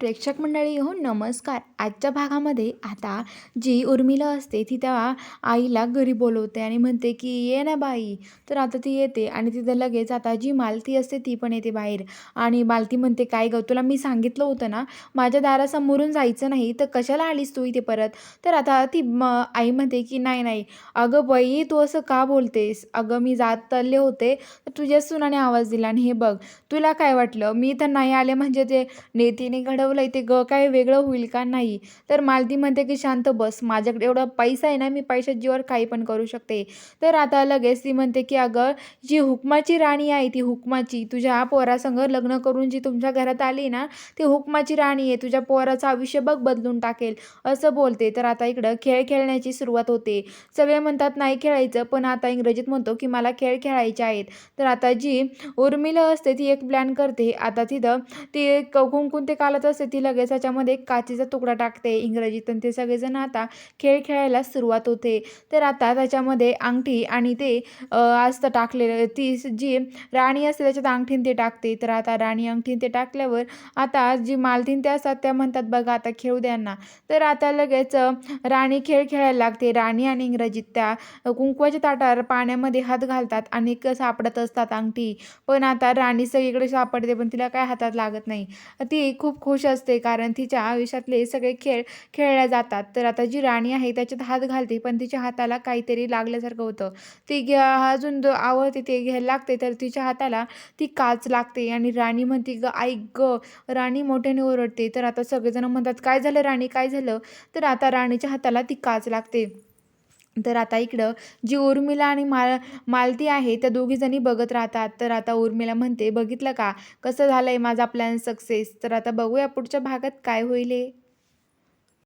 प्रेक्षक मंडळी हो नमस्कार. आजच्या भागामध्ये आता जी उर्मिला असते ती त्या आईला घरी बोलवते आणि म्हणते की ये ना बाई. तर आता ती येते आणि तिथं लगेच आता जी मालती असते ती पण येते बाहेर. आणि मालती म्हणते काय गं तुला मी सांगितलं होतं ना माझ्या दारासमोरून जायचं नाही तर कशाला आलीस तू इथे परत? तर आता ती म आई म्हणते की नाही नाही. अगं बाई तू असं का बोलतेस? अगं मी जात चालले होते तर तुझ्या सुनाने आवाज दिला आणि हे बघ तुला काय वाटलं? मी तर नाही आले म्हणजे ते नेतीने घडवलं ते ग काय वेगळं होईल का नाही? तर मालती म्हणते की शांत बस माझ्याकडे एवढा पैसा आहे ना मी पैशात जीवर काही पण करू शकते. तर आता लगेच ती म्हणते की अगं जी हुकमाची राणी आहे ती हुकमाची तुझ्या पोरासंग लग्न करून जी तुमच्या घरात आली ना ती हुकमाची राणी आहे तुझ्या पोराचं आयुष्य बघ बदलून टाकेल. असं बोलते. तर आता इकडं खेळ खेळण्याची सुरुवात होते. सगळे म्हणतात नाही खेळायचं. पण आता इंग्रजीत म्हणतो की मला खेळ खेळायचे आहेत. तर आता जी उर्मिला असते ती एक प्लॅन करते. आता तिथं ती क कुंकून ते कालत असते ती लगेच त्याच्यामध्ये काचेचा तुकडा टाकते इंग्रजीत आणि ते सगळेजण आता खेळ खेळायला सुरुवात होते. तर आता त्याच्यामध्ये अंगठी आणि ते असतं टाकलेलं ती जी राणी असते त्याच्यात अंगठीन ते टाकते. तर आता राणी अंगठीन ते टाकल्यावर आता जी मालतीन ते असतात त्या म्हणतात बघा आता खेळू द्यांना तर आता लगेच राणी खेळ खेळायला लागते. राणी आणि इंग्रजीत त्या कुंकवाच्या ताटावर पाण्यामध्ये हात घालतात आणि क सापडत असतात अंगठी. पण आता राणी सगळीकडे सापडते पण तिला काय हातात लागत नाही. ती खूप खुश असते कारण तिच्या आयुष्यातले सगळे खेळ खेळल्या जातात. तर आता जी राणी आहे त्याच्यात हात घालते पण तिच्या हाताला काहीतरी लागल्यासारखं होतं. ती घ्या अजून आवडते ते घ्यायला लागते तर तिच्या हाताला ती काच लागते आणि राणी म्हणते ग ऐक ग राणी मोठ्याने ओरडते. तर आता सगळेजण म्हणतात काय झालं राणी? काय झालं? तर आता राणीच्या हाताला ती काच लागते. तर आता इकडं जी उर्मिला आणि माल मालती आहे त्या दोघीजणी बघत राहतात. तर आता उर्मिला म्हणते बघितलं का? कसं झालं आहे माझा प्लॅन सक्सेस तर आता बघूया पुढच्या भागात काय होईल हे.